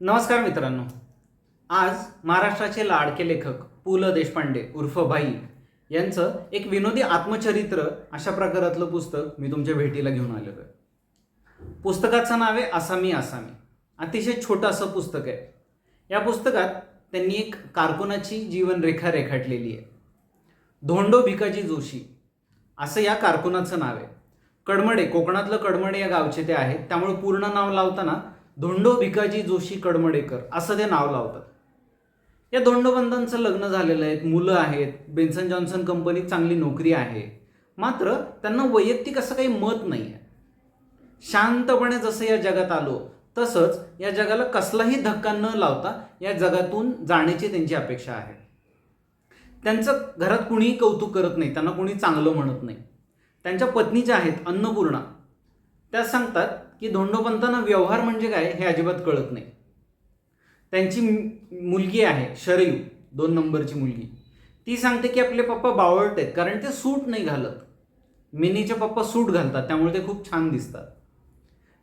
नमस्कार मित्रांनो. आज महाराष्ट्राचे लाडके लेखक पु ल देशपांडे उर्फ भाई यांचं एक विनोदी आत्मचरित्र अशा प्रकारातलं पुस्तक मी तुमच्या भेटीला घेऊन आलेलो आहे. पुस्तकाचं नाव आहे आसामी आसामी. अतिशय छोटं असं पुस्तक आहे. या पुस्तकात त्यांनी एक कारकुनाची जीवनरेखा रेखाटलेली आहे. धोंडो भिकाजी जोशी असं या कारकुनाचं नाव आहे. कडमडे कोकणातलं कडमडे या गावचे ते आहेत. त्यामुळे पूर्ण नाव लावताना धोंडो भिकाजी जोशी कडमडेकर असं ते नाव लावतात. या धोंडोबंधांचं लग्न झालेलं आहे मुलं आहेत बेन्सन जॉन्सन कंपनीत चांगली नोकरी आहे. मात्र त्यांना वैयक्तिक असं काही मत नाही आहे. शांतपणे जसं या जगात आलो तसंच या जगाला कसलाही धक्का न लावता या जगातून जाण्याची त्यांची अपेक्षा आहे. त्यांचं घरात कुणीही कौतुक करत नाही त्यांना कुणी चांगलं म्हणत नाही. त्यांच्या पत्नी ज्या आहेत अन्नपूर्णा. त्या सांगतात की धोंडोपंतांना व्यवहार म्हणजे काय हे अजिबात कळत नाही. त्यांची मुलगी आहे शरयू दोन नंबरची मुलगी. ती सांगते की आपले पप्पा बावळट आहेत कारण ते सूट नाही घालत. मिनीचे पप्पा सूट घालतात त्यामुळे ते खूप छान दिसतात.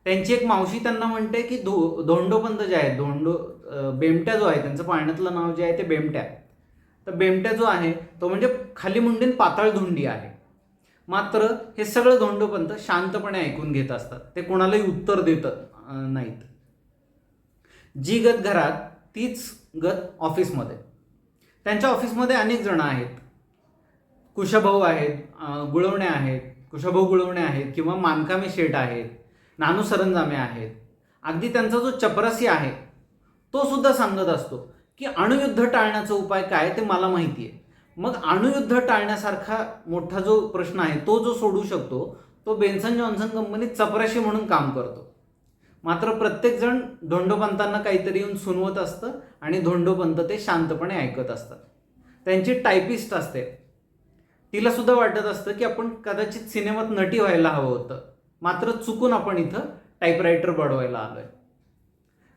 त्यांची एक मावशी त्यांना म्हणते की धो धोंडोपंत जे आहेत धोंडो बेमट्या जो आहे त्यांचं पाळण्यातलं नाव जे आहे ते बेमट्या. तर बेमट्या जो आहे तो म्हणजे खाली मुंडीन पाताळ धुंडी आहे. मात्र हे सगळं धोंडोपंत शांतपणे ऐकून घेत असतात. ते कोणालाही उत्तर देत नाहीत. जी गत घरात तीच गत ऑफिसमध्ये. त्यांच्या ऑफिसमध्ये अनेक जण आहेत. कुशभाऊ आहेत गुळवणे आहेत कुशभाऊ गुळवणे आहेत किंवा मानकामे शेठ आहेत नानू सरंजामे आहेत. अगदी त्यांचा जो चपरासी आहे तो सुद्धा सांगत असतो की अणुयुद्ध टाळण्याचा उपाय काय ते मला माहिती आहे मग अणुयुद्ध टाळण्यासारखा मोठा जो प्रश्न आहे तो जो सोडू शकतो तो बेन्सन जॉन्सन कंपनीत चपराशी म्हणून काम करतो. मात्र प्रत्येकजण धोंडोपंतांना काहीतरी येऊन सुनवत असतं आणि धोंडोपंत ते शांतपणे ऐकत असतात. त्यांची टायपिस्ट असते. तिला सुद्धा वाटत असतं की आपण कदाचित सिनेमात नटी व्हायला हवं होतं. मात्र चुकून आपण इथं टाईपरायटर बनवायला आलोय.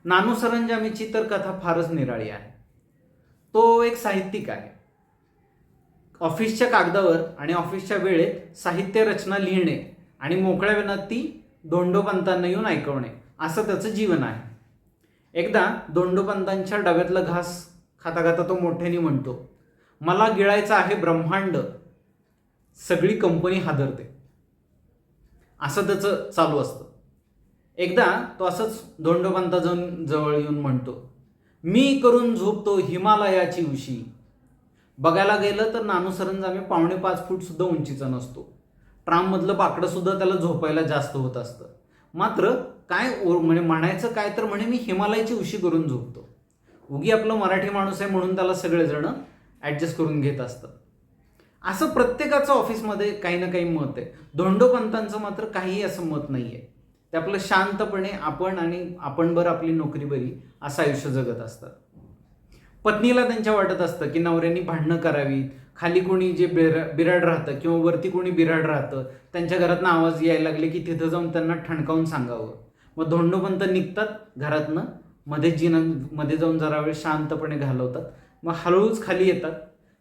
नानू सरंजामीची तर कथा फारच निराळी आहे. तो एक साहित्यिक आहे. ऑफिसच्या कागदावर आणि ऑफिसच्या वेळेत साहित्य रचना लिहिणे आणि मोकळ्या वेळात ती धोंडोपंतांना येऊन ऐकवणे असं त्याचं जीवन आहे. एकदा धोंडोपंतांच्या डब्यातला घास खाता खाता तो मोठ्याने म्हणतो मला गिळायचं आहे ब्रह्मांड. सगळी कंपनी हादरते. असं त्याचं चालू असतं. एकदा तो असंच धोंडोपंता जाऊन जवळ येऊन म्हणतो मी करून झोपतो हिमालयाची उशी. बघायला गेलं तर नानू सरंजामे पावणे पाच फूट सुद्धा उंचीचा नसतो. ट्राममधलं पाकडं सुद्धा त्याला झोपायला जास्त होत असतं. मात्र काय म्हणजे म्हणायचं काय तर म्हणे मी हिमालयाची उशी करून झोपतो. उगी आपलं मराठी माणूस आहे म्हणून त्याला सगळेजण ॲडजस्ट करून घेत असतात. असं प्रत्येकाचं ऑफिसमध्ये काही ना काही मत आहे. धोंडोपंतांचं मात्र काहीही असं मत नाही आहे ते आपलं शांतपणे आपण आणि आपण बरं आपली नोकरी बरी असं आयुष्य जगत असतात. पत्नीला त्यांच्या वाटत असतं की नवऱ्यांनी भांडणं करावीत. खाली कोणी जे बिर बिराड राहतं किंवा वरती कोणी बिराड राहतं त्यांच्या घरातनं आवाज यायला लागले की तिथं जाऊन त्यांना ठणकावून सांगावं. मग धोंडोपंत निघतात घरातनं मध्ये जिना मध्ये जाऊन जरा वेळ शांतपणे घालवतात. मग हळूहळूच खाली येतात.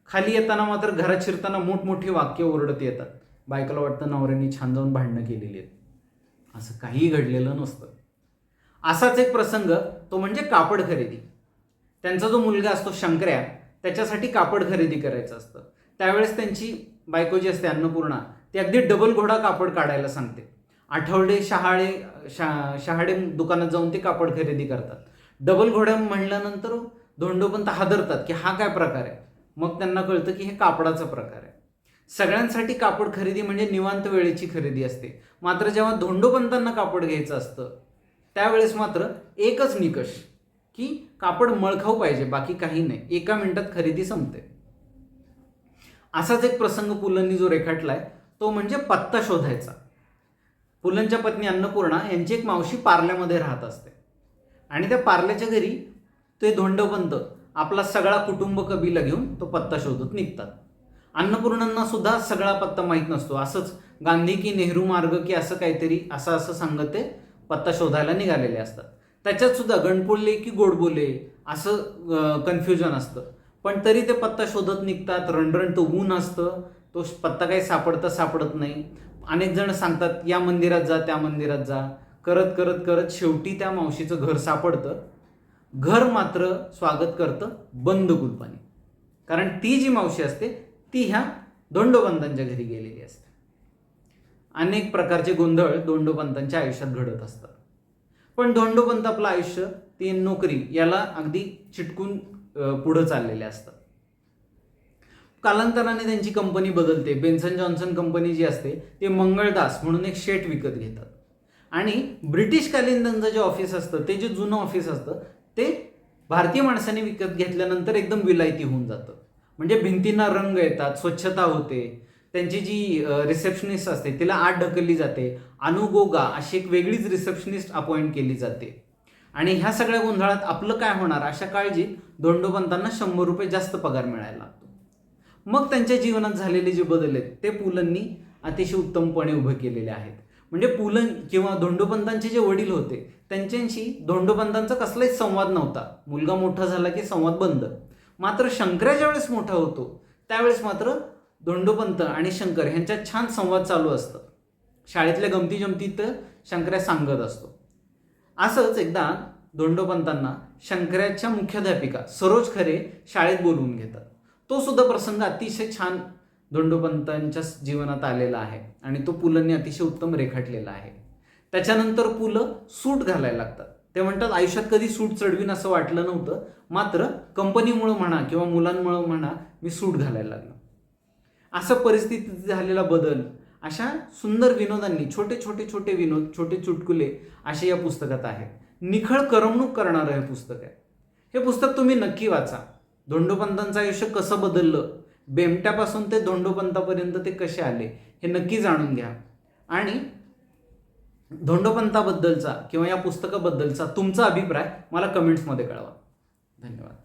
खाली येताना मात्र घरात शिरताना मोठमोठी वाक्य ओरडत येतात. बायकाला वाटतं नवऱ्यांनी छान जाऊन भांडणं केलेली आहेत. असं काहीही घडलेलं नसतं. असाच एक प्रसंग तो म्हणजे कापड खरेदी. त्यांचा जो मुलगा असतो शंकर्या त्याच्यासाठी कापड खरेदी करायचं असतं. त्यावेळेस त्यांची बायको जी असते अन्नपूर्णा ती अगदी डबल घोडा कापड काढायला सांगते. आठवडे शहाळे शा शहाडे दुकानात जाऊन ते कापड खरेदी करतात. डबल घोड्या म्हणल्यानंतर धोंडोपंत हादरतात की हा काय प्रकार आहे? मग त्यांना कळतं की हे कापडाचा प्रकार आहे. सगळ्यांसाठी कापड खरेदी म्हणजे निवांत वेळेची खरेदी असते. मात्र जेव्हा धोंडोपंतांना कापड घ्यायचं असतं त्यावेळेस मात्र एकच निकष की कापड मळखाऊ पाहिजे बाकी काही नाही. एका मिनिटात खरेदी संपते. असाच एक प्रसंग पुलंनी जो रेखाटलाय तो म्हणजे पत्ता शोधायचा. पुलंच्या पत्नी अन्नपूर्णा यांची एक मावशी पार्ल्यामध्ये राहत असते. आणि त्या पार्ल्याच्या घरी ते धोंडोपंत आपला सगळा कुटुंब कबिला घेऊन तो पत्ता शोधत निघतात. अन्नपूर्णांना सुद्धा सगळा पत्ता माहीत नसतो. असंच गांधी की नेहरू मार्ग की असं काहीतरी असं असं सांगत ते पत्ता शोधायला निघालेले असतात. त्याच्यात सुद्धा गणपोले की गोडबोले असं कन्फ्युजन असतं. पण तरी ते पत्ता शोधत निघतात रणरण तो ऊन असतं तो पत्ता काही सापडता सापडत नाही. अनेक जण सांगतात या मंदिरात जा त्या मंदिरात जा. करत करत करत शेवटी त्या मावशीचं घर सापडतं. घर मात्र स्वागत करतं बंद कुलपाने कारण ती जी मावशी असते ती ह्या दोंडोपंतांच्या घरी गेलेली असते. अनेक प्रकारचे गोंधळ दोंडोपंतांच्या आयुष्यात घडत असतात. पण धोंडोपंत आपलं आयुष्य ते नोकरी याला अगदी चिटकून पुढं चाललेले असतात. कालांतराने त्यांची कंपनी बदलते. बेन्सन जॉन्सन कंपनी जी असते ते मंगळदास म्हणून एक शेट विकत घेतात. आणि ब्रिटिशकालीन त्यांचं जे ऑफिस असतं ते जे जुनं ऑफिस असतं ते भारतीय माणसाने विकत घेतल्यानंतर एकदम विलायती होऊन जातं. म्हणजे भिंतींना रंग येतात स्वच्छता होते. त्यांची जी रिसेप्शनिस्ट असते तिला आत ढकलली जाते. अनुगोगा अशी एक वेगळीच रिसेप्शनिस्ट अपॉइंट केली जाते. आणि ह्या सगळ्या गोंधळात आपलं काय होणार? अशा काळजीत दोंडोपंतांना शंभर रुपये जास्त पगार मिळायला लागतो. मग त्यांच्या जीवनात झालेले जे बदल आहेत ते पुलंनी अतिशय उत्तमपणे उभे केलेले आहेत. म्हणजे पुलं किंवा धोंडोपंतांचे जे वडील होते त्यांच्याशी धोंडोपंतांचा कसलाही संवाद नव्हता. मुलगा मोठा झाला की संवाद बंद. मात्र शंकरा ज्यावेळेस मोठा होतो त्यावेळेस मात्र धोंडोपंत आणि शंकर ह्यांच्यात छान संवाद चालू असतं. शाळेतल्या गमती जमतीत शंकर्या सांगत असतो. असंच एकदा धोंडोपंतांना शंकर्याच्या मुख्याध्यापिका सरोज खरे शाळेत बोलवून घेतात. तो सुद्धा प्रसंग अतिशय छान धोंडोपंतांच्या जीवनात आलेला आहे आणि तो पुलंनी अतिशय उत्तम रेखाटलेला आहे. त्याच्यानंतर पुलं सूट घालायला लागतात. ते म्हणतात आयुष्यात कधी सूट चढवीन असं वाटलं नव्हतं. मात्र कंपनीमुळं म्हणा किंवा मुलांमुळं म्हणा मी सूट घालायला लागलो. असं परिस्थितीत झालेला बदल अशा सुंदर विनोदांनी छोटे छोटे छोटे विनोद छोटे चुटकुले असे या पुस्तकात आहेत. निखळ करमणूक करणारं हे पुस्तक आहे. हे पुस्तक तुम्ही नक्की वाचा. धोंडोपंतांचं आयुष्य कसं बदललं? बेमट्यापासून ते धोंडोपंतापर्यंत ते कसे आले? हे नक्की जाणून घ्या. आणि धोंडोपंताबद्दलचा किंवा या पुस्तकाबद्दलचा तुमचा अभिप्राय मला कमेंट्समध्ये कळवा. धन्यवाद.